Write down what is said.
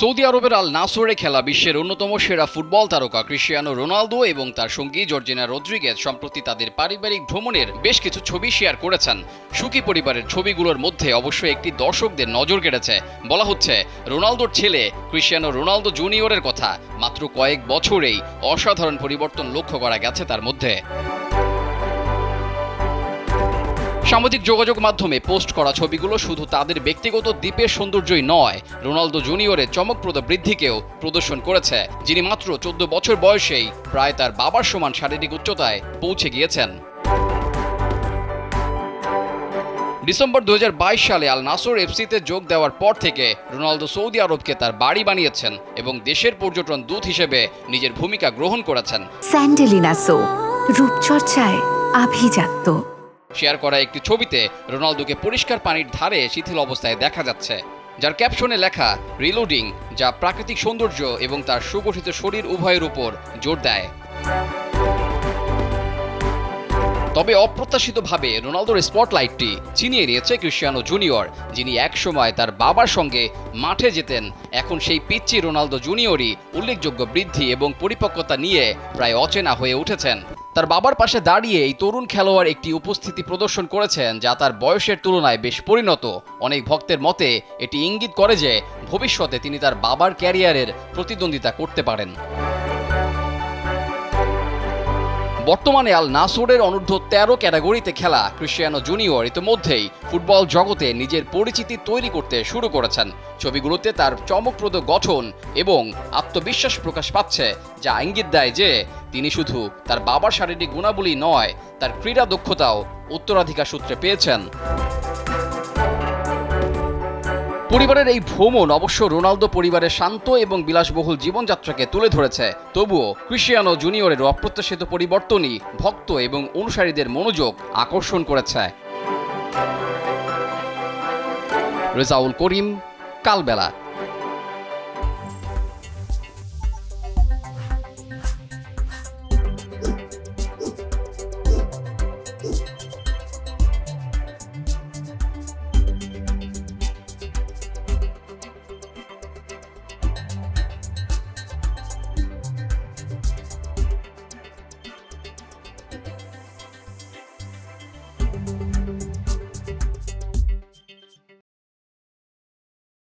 Saudi আরবের আল নাসরে খেলা বিশ্বের অন্যতম সেরা ফুটবল তারকা ক্রিশ্চিয়ানো রোনালদো এবং তার সঙ্গী জর্জিনা রদ্রিগেজ সম্প্রতি তাদের পারিবারিক ভ্রমণের বেশ কিছু ছবি শেয়ার করেছেন। সুখী পরিবারের ছবিগুলোর মধ্যে অবশ্যই একটি দর্শকদের নজর কেড়েছে। বলা হচ্ছে, রোনালদোর ছেলে ক্রিশ্চিয়ানো রোনালদো জুনিয়রের কথা। মাত্র কয়েক বছরেই অসাধারণ পরিবর্তন লক্ষ্য করা গেছে তার মধ্যে। সামাজিক যোগাযোগ মাধ্যমে পোস্ট করা ছবিগুলো শুধু তাদের ব্যক্তিগত দ্বীপের সৌন্দর্যই নয়, রোনালদো জুনিয়রের চমকপ্রদ বৃদ্ধিকেও প্রদর্শন করেছে, যিনি মাত্র চোদ্দ বছর বয়সেই প্রায় তার বাবার সমান শারীরিক উচ্চতায় পৌঁছে গিয়েছেন। ডিসেম্বর দু হাজার বাইশ সালে আল নাসর এফসিতে যোগ দেওয়ার পর থেকে রোনালদো সৌদি আরবকে তার বাড়ি বানিয়েছেন এবং দেশের পর্যটন দূত হিসেবে নিজের ভূমিকা গ্রহণ করেছেন। স্যান্ডেলিনা সো, রূপচর্চায় আভিজাত্য। শেয়ার করা একটি ছবিতে রোনালদোকে পরিষ্কার পানির ধারে শিথিল অবস্থায় দেখা যাচ্ছে। যার ক্যাপশনে লেখা, রিলোডিং যা প্রাকৃতিক সৌন্দর্য এবং তার সুগঠিত শরীর উভয়ের উপর জোর দেয়। তবে অপ্রত্যাশিতভাবে রোনালদোর স্পটলাইটটি ছিনিয়ে নিয়েছে ক্রিশ্চিয়ানো জুনিয়র, যিনি একসময় তার বাবার সঙ্গে মাঠে যেতেন। এখন সেই পিচ্চি রোনালদো জুনিয়রই উল্লেখযোগ্য বৃদ্ধি এবং পরিপক্কতা নিয়ে প্রায় অচেনা হয়ে উঠেছেন। তার বাবার পাশে দাঁড়িয়ে এই তরুণ খেলোয়াড় একটি উপস্থিতি প্রদর্শন করেছেন, যা তার বয়সের তুলনায় বেশ পরিণত। অনেক ভক্তের মতে, এটি ইঙ্গিত করে যে ভবিষ্যতে তিনি তার বাবার ক্যারিয়ারের প্রতিদ্বন্দ্বিতা করতে পারেন। বর্তমানে আল নাসরের অনূর্ধ্ব তেরো ক্যাটাগরিতে খেলা। ক্রিশ্চিয়ানো জুনিয়র ইতিমধ্যেই ফুটবল জগতে নিজের পরিচিতি তৈরি করতে শুরু করেছেন। ছবিগুলোতে তার চমকপ্রদ গঠন এবং আত্মবিশ্বাস প্রকাশ পাচ্ছে, যা ইঙ্গিত দেয় যে তিনি শুধু তার বাবার শারীরিক গুণাবলী নয়, তার ক্রীড়া দক্ষতাও উত্তরাধিকার সূত্রে পেয়েছেন। পরিবারের এই ভ্রমণ অবশ্য রোনালদো পরিবারের শান্ত এবং বিলাসবহুল জীবনযাত্রাকে তুলে ধরেছে। তবুও ক্রিশ্চিয়ানো জুনিয়রের অপ্রত্যাশিত পরিবর্তনই ভক্ত এবং অনুসারীদের মনোযোগ আকর্ষণ করেছে। রেজাউল করিম, কালবেলা।